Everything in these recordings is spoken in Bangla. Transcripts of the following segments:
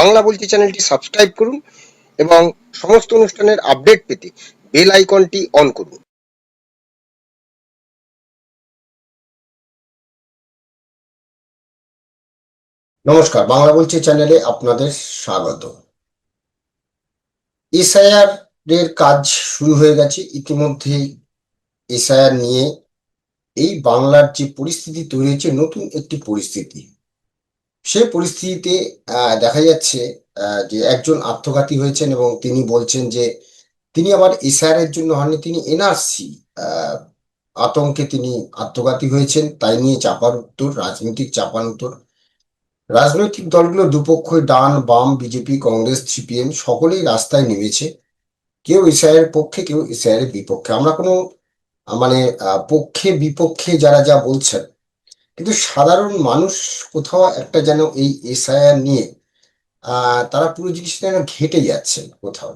বাংলা বলছি চ্যানেলটি সাবস্ক্রাইব করুন এবং সমস্ত অনুষ্ঠানের আপডেট পেতে বেল আইকনটি অন করুন। নমস্কার, বাংলা বলছি চ্যানেলে আপনাদের স্বাগত। এসআইআর এর কাজ শুরু হয়ে গেছে। ইতিমধ্যেই এসআইআর নিয়ে এই বাংলার যে পরিস্থিতি তৈরি হয়েছে, নতুন একটি পরিস্থিতি। সেই পরিস্থিতিতে দেখা যাচ্ছে যে একজন আত্মঘাতী হয়েছেন এবং তিনি বলছেন যে তিনি আবার এসআইআর জন্য হননি, তিনি এনআরসি আতঙ্কে তিনি আত্মঘাতী হয়েছেন। তাই নিয়ে চাপার উত্তর, রাজনৈতিক চাপান উত্তর। রাজনৈতিক দলগুলো দুপক্ষই ডান, বাম, বিজেপি, কংগ্রেস, সিপিএম সকলেই রাস্তায় নেমেছে। কেউ এসআইয়ের পক্ষে, কেউ এসআইয়ের বিপক্ষে। আমরা কোনো মানে পক্ষে বিপক্ষে যারা যা বলছেন কিন্তু সাধারণ মানুষ কোথাও একটা যেন এই এসআইআর নিয়ে তারা পুরো জিনিসটা যেন ঘেটে যাচ্ছেন কোথাও।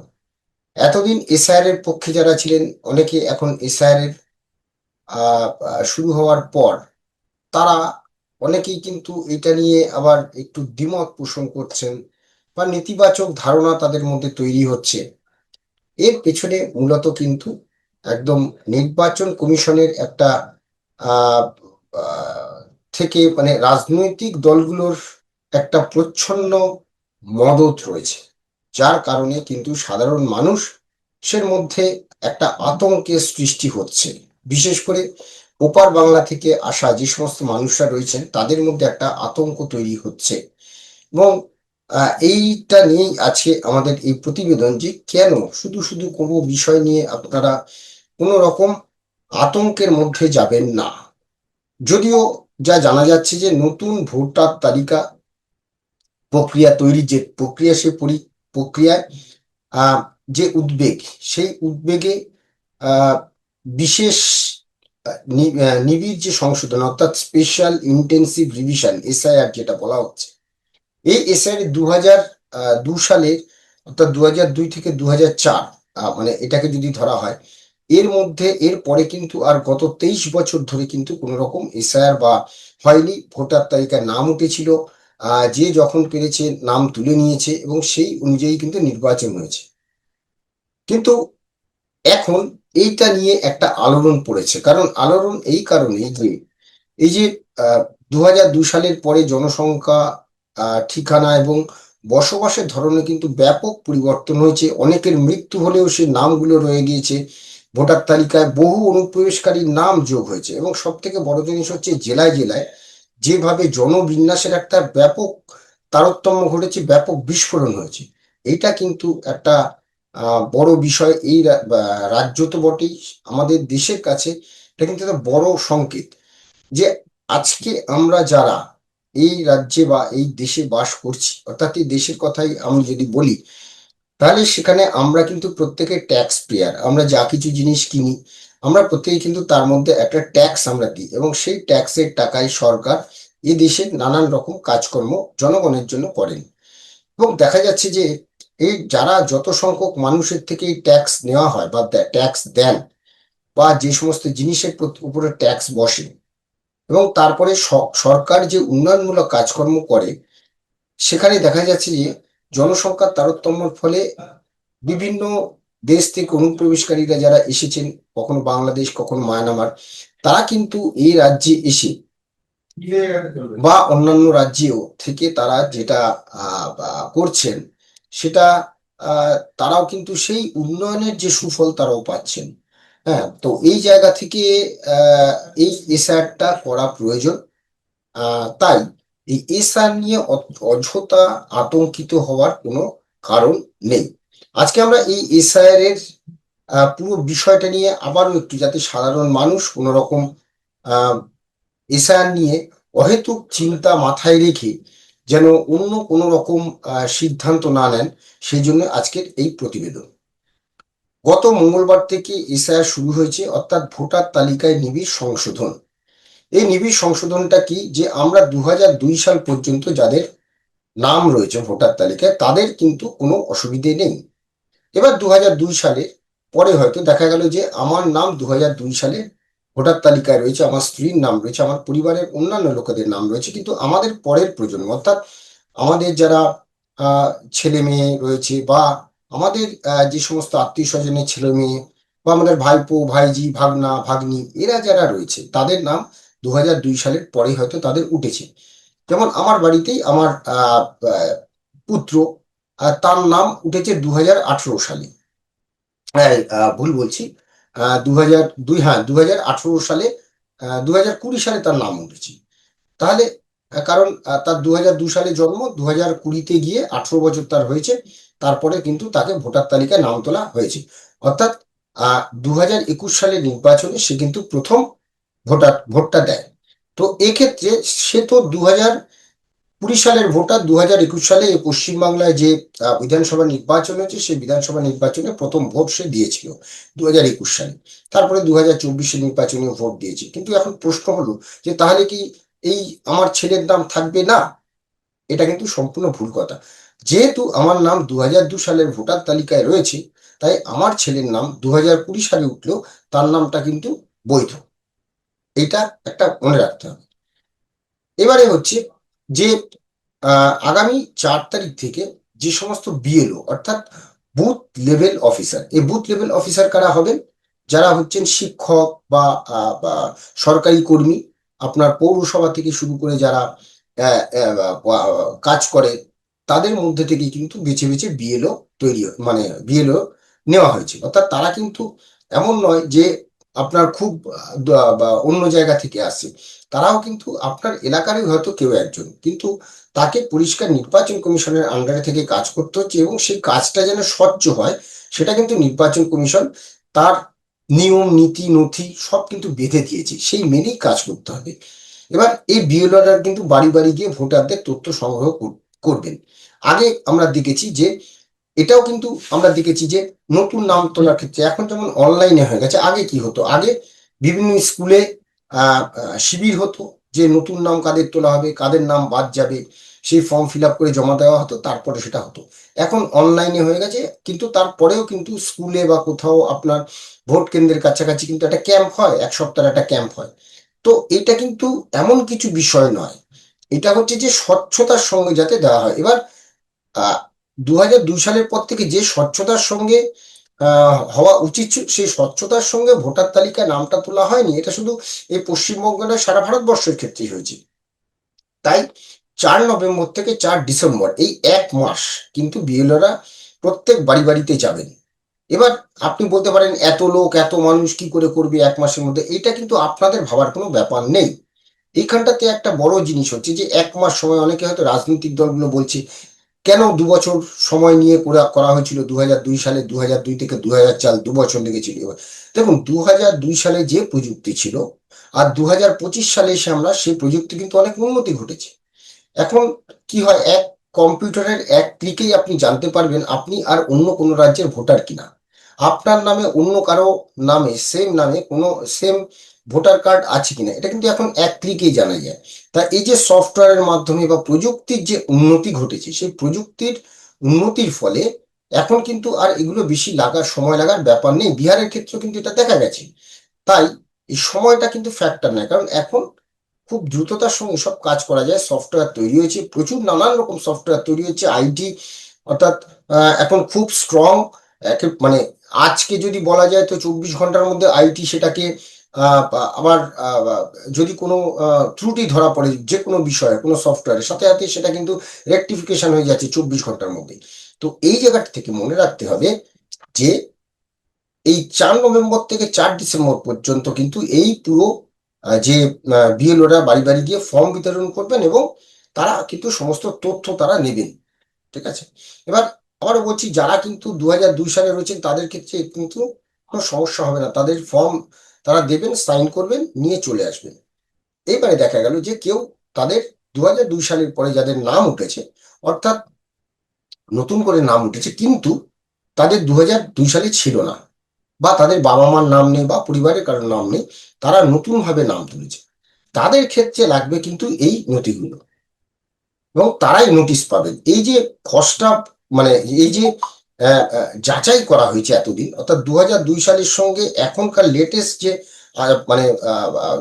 এতদিন এসআইআর এর পক্ষে যারা ছিলেন অনেকে এখন এসআইআর এর শুরু হওয়ার পর তারা অনেকেই কিন্তু এটা নিয়ে আবার একটু দ্বিমত পোষণ করছেন বা নেতিবাচক ধারণা তাদের মধ্যে তৈরি হচ্ছে। এর পেছনে মূলত কিন্তু একদম নির্বাচন কমিশনের একটা আহ, থেকে মানে রাজনৈতিক দলগুলোর একটা প্রচ্ছন্ন মদত রয়েছে। যার কারণে কিন্তু সাধারণ মানুষের মধ্যে একটা আতঙ্কের সৃষ্টি হচ্ছে। বিশেষ করে ওপার বাংলা থেকে আসা যে সমস্ত মানুষরা রয়েছেন, তাদের মধ্যে একটা আতঙ্ক তৈরি হচ্ছে। এবং এইটা নিয়েই আছে আমাদের এই প্রতিবেদন যে কেন শুধু শুধু কোনো বিষয় নিয়ে আপনারা কোনো রকম আতঙ্কের মধ্যে যাবেন না। যদিও যা জানা যাচ্ছে যে নতুন ভোটার তালিকা প্রক্রিয়া তৈরির যে প্রক্রিয়া পরি- প্রক্রিয়ায় যে উদ্বেগ, সেই উদ্বেগে বিশেষ নিবিড় যে সংশোধন অর্থাৎ স্পেশাল ইন্টেন্সিভ রিভিশন এসআইআর যেটা বলা হচ্ছে, এই এসআইআর দু হাজার দু সালের অর্থাৎ দু হাজার দুই থেকে দু হাজার চার মানে এটাকে যদি ধরা হয় এর মধ্যে, এর পরে কিন্তু আর গত তেইশ বছর ধরে কিন্তু কোনো রকম এসআইআর বা হয়নি। ভোটার তালিকায় নাম উঠেছিল। যে যখন পেরেছে নাম তুলে নিয়েছে এবং সেই অনুযায়ী কিন্তু নির্বাচন হয়েছে। কিন্তু এখন এইটা নিয়ে একটা আলোড়ন পড়েছে। কারণ আলোড়ন এই কারণে যে, এই যে দু হাজার দুই সালের পরে জনসংখ্যা ঠিকানা এবং বসবাসের ধরনে কিন্তু ব্যাপক পরিবর্তন হয়েছে। অনেকের মৃত্যু হলেও সে নামগুলো রয়ে গিয়েছে। ভোটার তালিকায় বহু অনুপ্রবেশকারীর নাম যোগ হয়েছে এবং সব থেকে বড় জিনিস হচ্ছে জেলায় জেলায় যেভাবে জনবিন্যাসের একটা ব্যাপক তারতম্য ঘটেছে, ব্যাপক বিস্ফোরণ হয়েছে। এটা কিন্তু একটা বড় বিষয়। এই রাজ্য তো বটেই, আমাদের দেশের কাছে এটা কিন্তু একটা বড় সংকেত যে আজকে আমরা যারা এই রাজ্যে বা এই দেশে বাস করছি, অর্থাৎ এই দেশের কথাই আমি যদি বলি তাহলে সেখানে আমরা কিন্তু প্রত্যেকে ট্যাক্স পেয়ার আমরা যা কিছু জিনিস কিনি, আমরা প্রত্যেকে কিন্তু তার মধ্যে একটা ট্যাক্স আমরা দিই এবং সেই ট্যাক্সের টাকায় সরকার এ দেশের নানান রকম কাজকর্ম জনগণের জন্য করেন। এবং দেখা যাচ্ছে যে এই যারা যত সংখ্যক মানুষের থেকে এই ট্যাক্স নেওয়া হয় বা ট্যাক্স দেন বা যে সমস্ত জিনিসের উপরে ট্যাক্স বসে এবং তারপরে সরকার যে উন্নয়নমূলক কাজকর্ম করে, সেখানে দেখা যাচ্ছে যে জনসংখ্যার তারতম্যের ফলে বিভিন্ন দেশ থেকে অনুপ্রবেশকারীরা যারা এসেছেন, কখনো বাংলাদেশ, কখনো মায়ানমার, তারা কিন্তু এই রাজ্যে এসে বা অন্যান্য রাজ্যেও থেকে তারা যেটা করছেন, সেটা তারাও কিন্তু সেই উন্নয়নের যে সুফল তারাও পাচ্ছেন। হ্যাঁ তো এই জায়গা থেকে এই এসআরটা করা প্রয়োজন। তাই এই এসআর নিয়ে অযথা আতঙ্কিত হওয়ার কোনো কারণ নেই। আজকে আমরা এই এসআইআর এর পুরো বিষয়টা নিয়ে আবারও একটু যাতে সাধারণ মানুষ কোনো রকম আহ এসআইআর নিয়ে অহেতুক চিন্তা মাথায় রেখে যেন অন্য কোনো রকম সিদ্ধান্ত না নেন সেই জন্য আজকের এই প্রতিবেদন। গত মঙ্গলবার থেকে এসআইআর শুরু হয়েছে অর্থাৎ ভোটার তালিকায় নিবিড় সংশোধন। এই নিবিড় সংশোধনটা কি? যে আমরা দু দুই সাল পর্যন্ত যাদের নাম রয়েছে ভোটার তালিকায়, তাদের কিন্তু কোনো অসুবিধে নেই। এবার দু দুই সালে, পরে হয়তো দেখা গেল যে আমার নাম দু দুই সালে ভোটার তালিকায় রয়েছে, আমার স্ত্রীর নাম রয়েছে, আমার পরিবারের অন্যান্য লোকেদের নাম রয়েছে, কিন্তু আমাদের পরের প্রজন্ম, অর্থাৎ আমাদের যারা ছেলে মেয়ে রয়েছে বা আমাদের যে সমস্ত আত্মীয় স্বজনের ছেলে মেয়ে বা আমাদের ভাইপো, ভাইজি, ভাগনা, ভাগ্নি, এরা যারা রয়েছে, তাদের নাম দু সালের পরে হয়তো তাদের উঠেছে। যেমন আমার বাড়িতেই আমার পুত্র তার নাম উঠেছে দু সালে। ভুল বলছি। দু হাজার দুই হ্যাঁ দু সালে দু হাজার কুড়ি সালে তার নাম উঠেছে। তাহলে কারণ তার দু দু সালে জন্ম দু হাজার কুড়িতে গিয়ে আঠারো বছর তার হয়েছে। তারপরে কিন্তু তাকে ভোটার তালিকায় নাম তোলা হয়েছে। অর্থাৎ দু হাজার একুশ সালের নির্বাচনে সে কিন্তু প্রথম ভোটার, ভোটটা দেয়। তো এক্ষেত্রে সে তো দু কুড়ি সালের ভোটার দু হাজার একুশ সালে পশ্চিমবাংলায় যে বিধানসভা নির্বাচন হয়েছে, সেই বিধানসভা নির্বাচনে প্রথম ভোট সে দিয়েছিল দু হাজার একুশ সালে। তারপরে দু হাজার চব্বিশে নির্বাচনে ভোট দিয়েছে। কিন্তু এখন প্রশ্ন হলো যে, তাহলে কি এই আমার ছেলের নাম থাকবে না? এটা কিন্তু সম্পূর্ণ ভুল কথা। যেহেতু আমার নাম দু দু সালের ভোটার তালিকায় রয়েছে, তাই আমার ছেলের নাম দু কুড়ি সালে উঠলেও তার নামটা কিন্তু বৈধ। এটা একটা মনে রাখতে হবে। এবারে হচ্ছে যে আগামী চার তারিখ থেকে যে সমস্ত বিএলও অর্থাৎ বুথ লেভেল অফিসার, এই বুথ লেভেল অফিসার কারা হবেন? যারা হচ্ছেন শিক্ষক বা সরকারি কর্মী, আপনার পৌরসভা থেকে শুরু করে যারা কাজ করে, তাদের মধ্যে থেকে কিন্তু বেছে বেছে বিএলও তৈরি মানে বিএলও নেওয়া হয়েছে। অর্থাৎ তারা কিন্তু এমন নয় যে আপনার খুব বা অন্য জায়গা থেকে আসে। তারাও কিন্তু আপনার এলাকারই হয়তো কেউ একজন। কিন্তু তাকে পরিষ্কার নির্বাচন কমিশনের আন্ডারে থেকে কাজ করতে হচ্ছে এবং সেই কাজটা যেন স্বচ্ছ হয়, সেটা কিন্তু নির্বাচন কমিশন তার নিয়ম, নীতি, নথি সব কিন্তু বেঁধে দিয়েছে। সেই মেনেই কাজ করতে হবে। এবার এই বিএলআররা কিন্তু বাড়ি বাড়ি গিয়ে ভোটারদের তথ্য সংগ্রহ কর- করবেন। আগে আমরা দেখেছি যে এটাও কিন্তু আমরা দেখেছি যে নতুন নাম তোলার ক্ষেত্রে এখন যেমন অনলাইনে হয়ে গেছে, আগে কি হতো? আগে বিভিন্ন স্কুলে শিবির হতো যে নতুন নাম কাদের তোলা হবে, কাদের নাম বাদ যাবে, সেই ফর্ম ফিল করে জমা দেওয়া হতো, তারপরে সেটা হতো। এখন অনলাইনে হয়ে গেছে, কিন্তু তারপরেও কিন্তু স্কুলে বা কোথাও আপনার ভোট কেন্দ্রের কাছাকাছি কিন্তু একটা ক্যাম্প হয়, এক সপ্তাহের একটা ক্যাম্প হয়। তো এটা কিন্তু এমন কিছু বিষয় নয়। এটা হচ্ছে যে স্বচ্ছতার সঙ্গে যাতে দেওয়া হয়। এবার দু হাজার দুই সালের পর থেকে যে স্বচ্ছতার সঙ্গে হওয়া উচিত সেই স্বচ্ছতার সঙ্গে ভোটার তালিকায় নামটা তোলা হয়নি। এটা শুধু এই পশ্চিমবঙ্গ নয়, সারা ভারতবর্ষের ক্ষেত্রেই হয়েছে। তাই চার নভেম্বর থেকে চার ডিসেম্বর, এই এক মাস কিন্তু বিএলওরা প্রত্যেক বাড়ি বাড়িতে যাবেন। এবার আপনি বলতে পারেন, এত লোক, এত মানুষ কি করে করবে এক মাসের মধ্যে? এটা কিন্তু আপনাদের ভাবার কোনো ব্যাপার নেই। এইখানটাতে একটা বড় জিনিস হচ্ছে যে, এক মাস সময় অনেকে হয়তো রাজনৈতিক দলগুলো বলছে কেন দু বছর সময় নিয়ে করা করা হয়েছিল? দু দুই সালে দু দুই থেকে দু হাজার চার দু বছর লেগেছিল দেখুন দু দুই সালে যে প্রযুক্তি ছিল আর দু পঁচিশ সালে এসে আমরা সেই প্রযুক্তি কিন্তু অনেক উন্নতি ঘটেছে। এখন কি হয়? এক কম্পিউটারের এক ক্লিকেই আপনি জানতে পারবেন আপনি আর অন্য কোনো রাজ্যের ভোটার কিনা। আপনার নামে অন্য কারও নামে সেম নামে কোনো সেম ভোটার কার্ড আছে কিনা, এটা কিন্তু এখন এক ক্লিকেই জানা যায়। তা এই যে সফটওয়্যারের মাধ্যমে বা প্রযুক্তির যে উন্নতি ঘটেছে, সেই প্রযুক্তির উন্নতির ফলে এখন কিন্তু আর এগুলো বেশি লাগার, সময় লাগার ব্যাপার নেই। বিহারের ক্ষেত্রে কিন্তু এটা দেখা গেছে। তাই এই সময়টা কিন্তু ফ্যাক্টর নয় কারণ এখন খুব দ্রুততার সঙ্গে সব কাজ করা যায়, সফটওয়্যার তৈরি হয়েছে, প্রচুর নানান রকম সফটওয়্যার তৈরি হয়েছে, আইটি, অর্থাৎ এখন খুব স্ট্রং মানে আজকে যদি বলা যায় তো চব্বিশ ঘণ্টার মধ্যে আইটি সেটাকে আবার যদি কোনো ত্রুটি ধরা পড়ে যে কোনো বিষয়ে, কোনো সফটওয়্যারের সাথে সাথে সেটা কিন্তু রেকটিফিকেশন হয়ে যাচ্ছে চব্বিশ ঘণ্টার মধ্যে তো এই জায়গাটা থেকে মনে রাখতে হবে যে এই চার নভেম্বর থেকে চার ডিসেম্বর পর্যন্ত কিন্তু এই পুরো যে বিএলওরা বাড়ি বাড়ি গিয়ে ফর্ম বিতরণ করবেন এবং তারা কিন্তু সমস্ত তথ্য তারা নেবেন। ঠিক আছে? এবার আবারও বলছি, যারা কিন্তু দু হাজার দুই সালে রয়েছেন তাদের ক্ষেত্রে কিন্তু কোনো সমস্যা হবে না। তাদের ফর্ম তারা দেবেন, সাইন করবেন, নিয়ে চলে আসবেন। এইবারে দেখা গেল যে কেউ তাদের দু হাজার দুই সালের পরে যাদের নাম উঠেছে, অর্থাৎ নতুন করে নাম উঠেছে, কিন্তু তাদের দু হাজার দুই সালে ছিল না বা তাদের বাবা মার নাম নেই বা পরিবারের কারোর নাম নেই, তারা নতুন ভাবে নাম তুলেছে। তাদের ক্ষেত্রে লাগবে কিন্তু এই নথিগুলো। এবং তারাই নোটিশ পাবেন। এই যে খসড়া মানে এই যে যাচাই করা হয়েছে এতদিন। অর্থাৎ দু হাজার দুই সালের সঙ্গে এখনকার লেটেস্ট যে মানে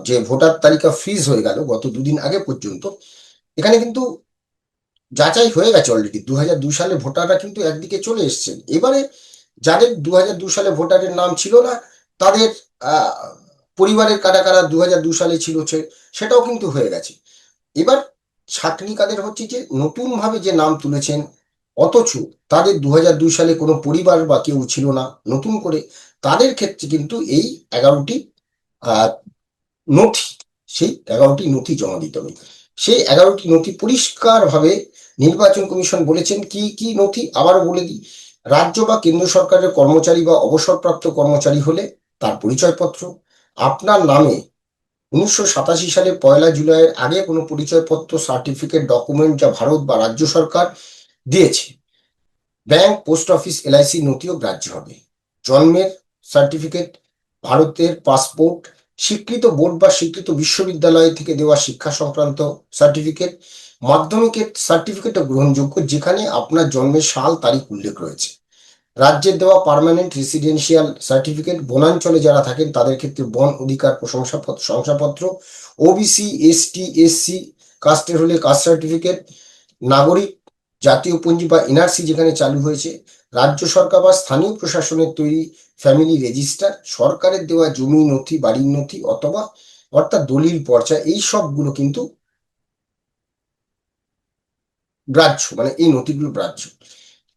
যে ভোটার তালিকা ফ্রিজ হয়ে গেল গত দুদিন আগে পর্যন্ত, এখানে কিন্তু যাচাই হয়ে গেছে অলরেডি দু সালে ভোটাররা কিন্তু একদিকে চলে এসছেন এবারে যাদের দু সালে ভোটারের নাম ছিল না, তাদের পরিবারের কারা কারা দু সালে ছিল সেটাও কিন্তু হয়ে গেছে। এবার ছাকনি কাদের হচ্ছে যে নতুন ভাবে যে নাম তুলেছেন অথচ তাদের দু হাজার দুই সালে কোনো পরিবার বা কেউ ছিল না। নতুন করে তাদের ক্ষেত্রে কিন্তু এই এগারোটি নথি, সেই এগারোটি নথি জমা দিতে হবে। সেই এগারোটি নথি পরিষ্কারভাবে নির্বাচন কমিশন বলেছেন, কি কি নথি? আবারও বলে দিই, রাজ্য বা কেন্দ্র সরকারের কর্মচারী বা অবসরপ্রাপ্ত কর্মচারী হলে তার পরিচয়পত্র, আপনার নামে উনিশশো সাতাশি সালে পয়লা জুলাইয়ের আগে কোনো পরিচয়পত্র, সার্টিফিকেট, ডকুমেন্ট যা ভারত বা রাজ্য সরকার দিয়েছে। ব্যাংক, পোস্ট অফিস, এলআইসি নথিও গ্রাহ্য হবে। জন্মের সার্টিফিকেট, ভারতের পাসপোর্ট, স্বীকৃত বোর্ড বা স্বীকৃত বিশ্ববিদ্যালয় থেকে দেওয়া শিক্ষা সংক্রান্ত সার্টিফিকেট, মাধ্যমিকের সার্টিফিকেটও গ্রহণযোগ্য, যেখানে আপনার জন্মের সাল, তারিখ উল্লেখ রয়েছে। রাজ্যের দেওয়া পার্মানেন্ট রেসিডেন্সিয়াল সার্টিফিকেট, বনাঞ্চলে যারা থাকেন, তাদের ক্ষেত্রে বন অধিকার প্রশংসাপত্র শংসাপত্র, ওবিসি, এসটি, এসসি কাস্টের হলে কাস্ট সার্টিফিকেট, নাগরিক জাতীয় পঞ্জি বা এনআরসি যেখানে চালু হয়েছে, রাজ্য সরকার বা স্থানীয় প্রশাসনের তৈরি ফ্যামিলি রেজিস্টার সরকারের দেওয়া জমি নথি, বাড়ির নথি অথবা অর্থাৎ দলিল পর্চা, এই সবগুলো কিন্তু গ্রাহ্য মানে এই নথিগুলো গ্রাহ্য।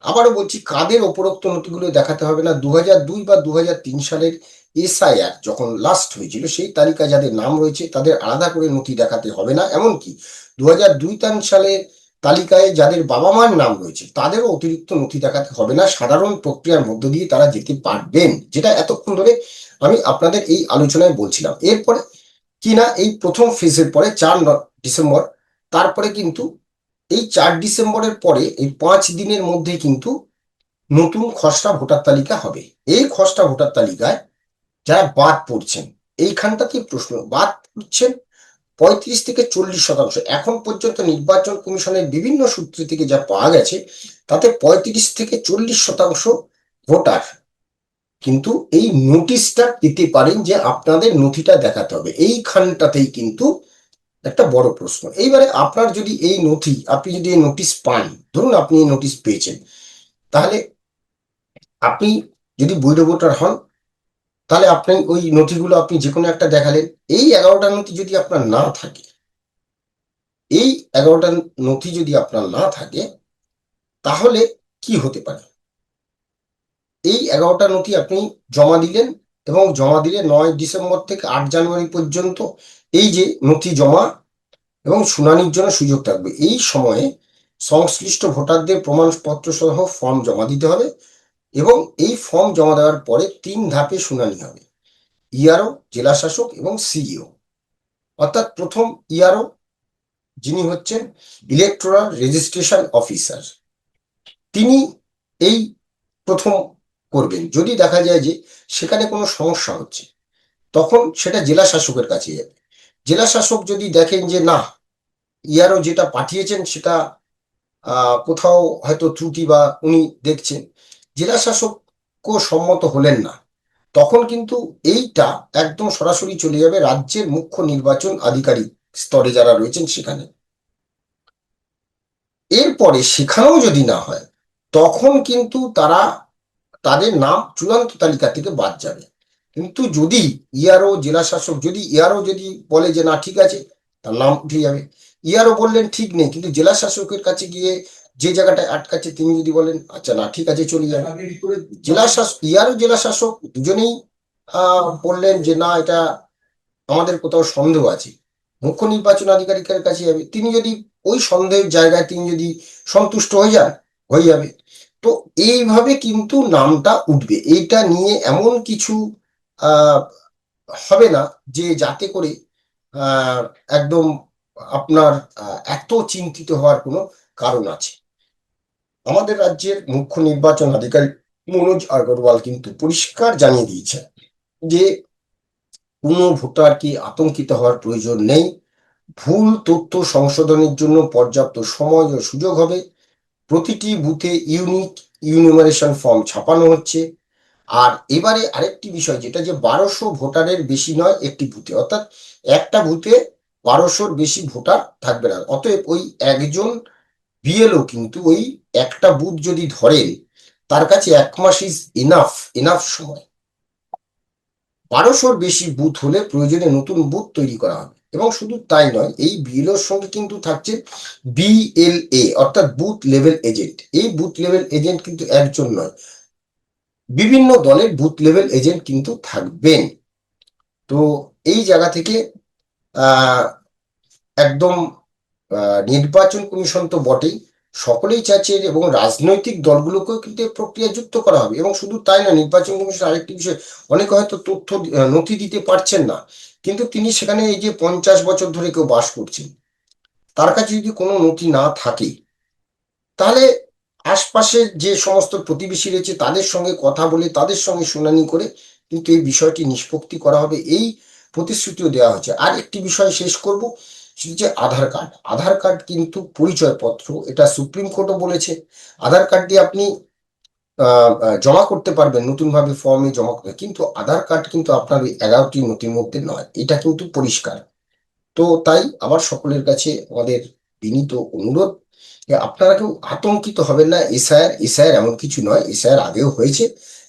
আবারও বলছি, কাদের উপরোক্ত নথিগুলো দেখাতে হবে না। দু দুই বা দু সালের এসআইআর যখন লাস্ট হয়েছিল, সেই তালিকায় যাদের নাম রয়েছে, তাদের আলাদা করে নথি দেখাতে হবে না। এমনকি দু হাজার দুই সালের তালিকায় যাদের বাবা মার নাম রয়েছে, তাদেরও অতিরিক্ত নথি দেখাতে হবে না। সাধারণ প্রক্রিয়ার মধ্য দিয়ে তারা যেতে পারবেন। যেটা এতক্ষণ ধরে আমি আপনাদের এই আলোচনায় বলছিলাম। এরপরে কিনা এই প্রথম ফেজের পরে, চার ন- ডিসেম্বর, তারপরে কিন্তু এই চার ডিসেম্বরের পরে, এই পাঁচ দিনের মধ্যে কিন্তু নতুন খসড়া ভোটার তালিকা হবে। এই খসড়া ভোটার তালিকায় যারা বাদ পড়ছেন, এইখানটাতেই প্রশ্ন, বাদ পড়ছেন পঁয়ত্রিশ থেকে চল্লিশ শতাংশ। এখন পর্যন্ত নির্বাচন কমিশনের বিভিন্ন সূত্র থেকে যা পাওয়া গেছে, তাতে পঁয়ত্রিশ থেকে চল্লিশ শতাংশ ভোটার। কিন্তু এই নোটিশটা দিতে পারেন যে আপনাদের নথিটা দেখাতে হবে। এইখানটাতেই কিন্তু একটা বড় প্রশ্ন। এইবারে আপনার যদি এই নথি, আপনি যদি এই নোটিশ পান, ধরুন আপনি এই নোটিশ পেয়েছেন, তাহলে আপনি যদি বৈধ ভোটার হন তাহলে আপনি ওই নথিগুলো আপনি যে কোনো একটা দেখালেন, এই এগারোটা নথি যদি আপনার না থাকে, এই এগারোটা নথি যদি আপনার না থাকে, তাহলে কি হতে পারে? এই এগারোটা নথি আপনি জমা দিলেন এবং জমা দিলে নয় ডিসেম্বর থেকে আট জানুয়ারি পর্যন্ত এই যে নথি জমা এবং শুনানির জন্য সুযোগ থাকবে। এই সময়ে সংশ্লিষ্ট ভোটারদের প্রমাণপত্র সহ ফর্ম জমা দিতে হবে। এবং এই ফর্ম জমা দেওয়ার পরে তিন ধাপে শুনানি হবে। ইআরও জেলা শাসক এবং সিইও অর্থাৎ প্রথম ইআরও যিনি হচ্ছেন ইলেকট্রাল রেজিস্ট্রেশন অফিসার তিনি এই প্রথম করবেন। যদি দেখা যায় যে সেখানে কোনো সমস্যা হচ্ছে, তখন সেটা জেলা শাসকের কাছে যাবে। জেলা শাসক যদি দেখেন যে না ইয়ারও যেটা পাঠিয়েছেন সেটা কোথাও হয়তো ত্রুটি বা উনি দেখছেন জেলা শাসকও সম্মত হলেন না। তখন কিন্তু এইটা একদম সরাসরি চলে যাবে রাজ্যের মুখ্য নির্বাচন আধিকারিক স্তরে যারা রয়েছেন সেখানে। এরপরে সেখানেও যদি না হয়, তখন কিন্তু তারা তাদের নাম চূড়ান্ত তালিকা থেকে বাদ যাবে। কিন্তু যদি ইয়ারও জেলা শাসক যদি ইয়ারও যদি বলে যে না, ঠিক আছে, তার নাম উঠে যাবে। ইয়ারও বললেন, ঠিক নেই, কিন্তু জেলা শাসকের কাছে গিয়ে যে জায়গাটায় আটকাচ্ছে তিনি যদি বলেন আচ্ছা না, ঠিক আছে, চলে যাবে। জেলা শাসক ইয়ারও জেলা শাসক দুজনেই বললেন যে, না, এটা আমাদের কোথাও সন্দেহ আছে। মুখ্য নির্বাচন আধিকারিকের কাছে যাবে। তিনি যদি ওই সন্দেহের জায়গায় তিনি যদি সন্তুষ্ট হয়ে যান, হয়ে যাবে। তো এইভাবে কিন্তু নামটা উঠবে। এইটা নিয়ে এমন কিছু হবে না যে, যাতে করে একদম আপনার এত চিন্তিত হওয়ার কোনো কারণ আছে। আমাদের রাজ্যের মুখ্য নির্বাচন আধিকারিক মনোজ আগরওয়াল কিন্তু পরিষ্কার জানিয়ে দিয়েছে যে কোনো ভোটারকে আতঙ্কিত হওয়ার প্রয়োজন নেই। ভুল তথ্য সংশোধনের জন্য পর্যাপ্ত সময় ও সুযোগ হবে। প্রতিটি বুথে ইউনিক ইউনিমারেশন ফর্ম ছাপানো হচ্ছে। আর এবারে আরেকটি বিষয়, যেটা যে বারোশো ভোটারের বেশি নয় একটি বুথে, অর্থাৎ একটা বুথে বারোশোর বেশি ভোটার থাকবে না। অতএব ওই একজন বিএলও কিন্তু ওই একটা বুথ যদি ধরেন তার কাছে এক মাস ইজ ইনাফ ইনাফ সময়। বারোশোর বেশি বুথ হলে প্রয়োজনে নতুন বুথ তৈরি করা হবে। এবং শুধু তাই নয়, এই বিএলওর সঙ্গে কিন্তু থাকছে বিএলএ অর্থাৎ বুথ লেভেল এজেন্ট। এই বুথ লেভেল এজেন্ট কিন্তু একজন নয়, বিভিন্ন দলের বুথ লেভেল এজেন্ট কিন্তু থাকবেন। তো এই জায়গা থেকে একদম নির্বাচন কমিশন তো বটেই। সকলেই চাইছে এবং রাজনৈতিক দলগুলোকেও কিন্তু এই প্রক্রিয়া যুক্ত করা হবে। এবং শুধু তাই না, নির্বাচন কমিশন আরেকটি বিষয়, অনেকে হয়তো তথ্য নথি দিতে পারছেন না, কিন্তু তিনি সেখানে এই যে পঞ্চাশ বছর ধরে কেউ বাস করছেন, তার কাছে যদি কোনো নথি না থাকে, তাহলে আশপাশে যে সমস্ত প্রতিবেশী রয়েছে তাদের সঙ্গে কথা বলে, তাদের সঙ্গে শুনানি করে কিন্তু এই বিষয়টি নিষ্পত্তি করা হবে। এই প্রতিশ্রুতিও দেওয়া হয়েছে। আর একটি বিষয় শেষ করব। হচ্ছে আধার কার্ড? আধার কার্ড কিন্তু পরিচয়পত্র, এটা সুপ্রিম কোর্টও বলেছে। আধার কার্ড দিয়ে আপনি জমা করতে পারবেন নতুন ভাবে ফর্মে জমা করতে। কিন্তু আধার কার্ড কিন্তু আপনার ওই এগারোটি নথির মধ্যে নয়, এটা কিন্তু পরিষ্কার। তো তাই আবার সকলের কাছে আমাদের বিনীত অনুরোধ যে আপনারা কেউ আতঙ্কিত হবেন না, এসআইআর এসআইআর এমন কিছু নয়, এসআইআর আগেও হয়েছে।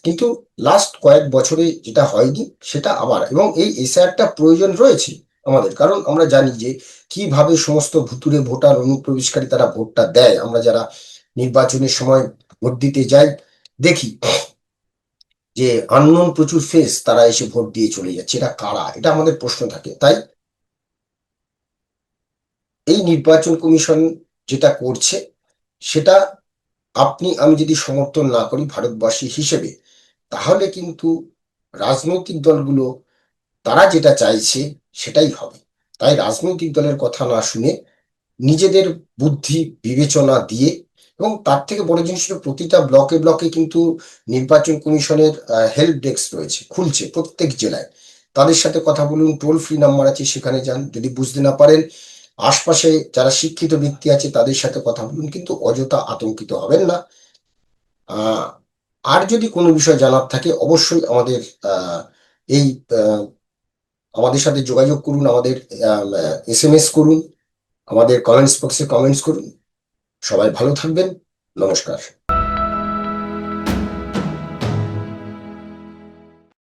কিন্তু লাস্ট কয়েক বছরে যেটা হয়নি, সেটা আবার। এবং এই এসআইআরটা প্রয়োজন রয়েছে। আমাদের। কারণ আমরা জানি যে কীভাবে সমস্ত ভুতুরে ভোটার, অনুপ্রবেশকারী তারা ভোটটা দেয়। আমরা যারা নির্বাচনের সময় ভোট দিতে যাই, দেখি যে আননোন প্রচুর ফেস তারা এসে ভোট দিয়ে চলে যাচ্ছে। এটা কারা? এটা আমাদের প্রশ্ন থাকে। তাই এই নির্বাচন কমিশন যেটা করছে, সেটা আপনি, আমি যদি সমর্থন না করি ভারতবাসী হিসেবে, তাহলে কিন্তু রাজনৈতিক দলগুলো তারা যেটা চাইছে সেটাই হবে। তাই রাজনৈতিক দলের কথা না শুনে নিজেদের বুদ্ধি বিবেচনা দিয়ে এবং তার থেকে বড় জিনিস হলো প্রতিটা ব্লকে ব্লকে কিন্তু নির্বাচন কমিশনের হেল্প ডেস্ক রয়েছে, খুলছে প্রত্যেক জেলায়। তাদের সাথে কথা বলুন টোল ফ্রি নাম্বার আছে সেখানে যান, যদি বুঝতে না পারেন। আশপাশে যারা শিক্ষিত ব্যক্তি আছে তাদের সাথে কথা বলুন, কিন্তু অযথা আতঙ্কিত হবেন না। আর যদি কোনো বিষয় জানার থাকে অবশ্যই আমাদের এই আমাদের সাথে যোগাযোগ করুন, আমাদের এস এম এস করুন, আমাদের কমেন্টস বক্সে কমেন্টস করুন। সবাই ভালো থাকবেন। নমস্কার।